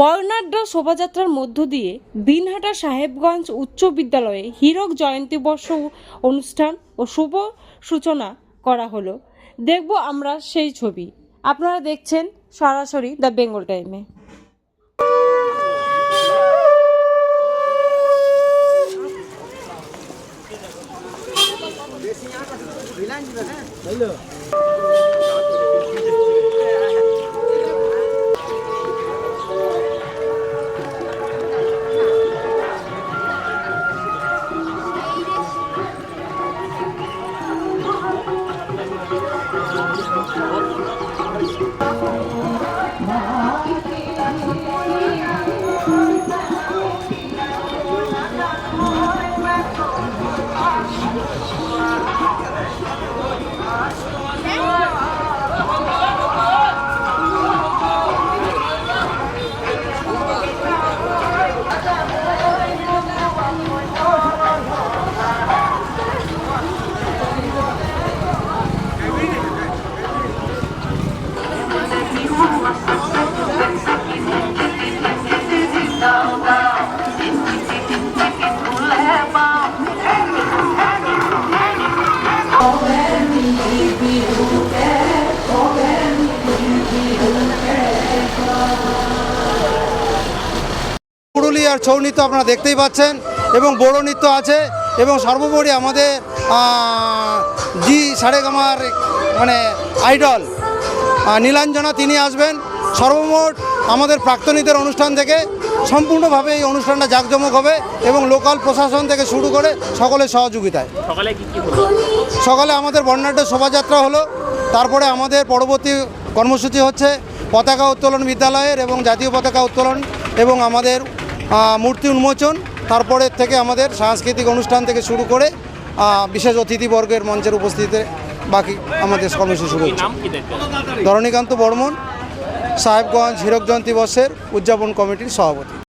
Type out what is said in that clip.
বর্ণাঢ্য শোভাযাত্রার মধ্য দিয়ে দিনহাটা সাহেবগঞ্জ উচ্চ বিদ্যালয়ে হীরক জয়ন্তী বর্ষ অনুষ্ঠান ও শুভ সূচনা করা হলো। দেখব আমরা সেই ছবি। আপনারা দেখছেন সরাসরি দ্য বেঙ্গল টাইমে। পুরুলিয়ার ছৌ নৃত্য আপনারা দেখতেই পাচ্ছেন এবং বড়ো নৃত্য আছে এবং সর্বোপরি আমাদের জি সারেগামার মানে আইডল নীলাঞ্জনা তিনি আসবেন। সর্বমোট আমাদের প্রাক্তনীদের অনুষ্ঠান থেকে সম্পূর্ণভাবে এই অনুষ্ঠানটা জাঁকজমক হবে এবং লোকাল প্রশাসন থেকে শুরু করে সকলের সহযোগিতায়। সকালে সকালে আমাদের বর্ণাঢ্য শোভাযাত্রা হলো তারপরে আমাদের পরবর্তী কর্মসূচি হচ্ছে পতাকা উত্তোলন বিদ্যালয়ের এবং জাতীয় পতাকা উত্তোলন এবং আমাদের মূর্তি উন্মোচন তারপরে থেকে আমাদের সাংস্কৃতিক অনুষ্ঠান থেকে শুরু করে বিশেষ অতিথিবর্গের মঞ্চের উপস্থিতিতে বাকি আমাদের কর্মসূচি শুরু হচ্ছে। ধরণীকান্ত বর্মন সাহেবগঞ্জ হীরক জয়ন্তী বর্ষের উদযাপন কমিটির সভাপতি।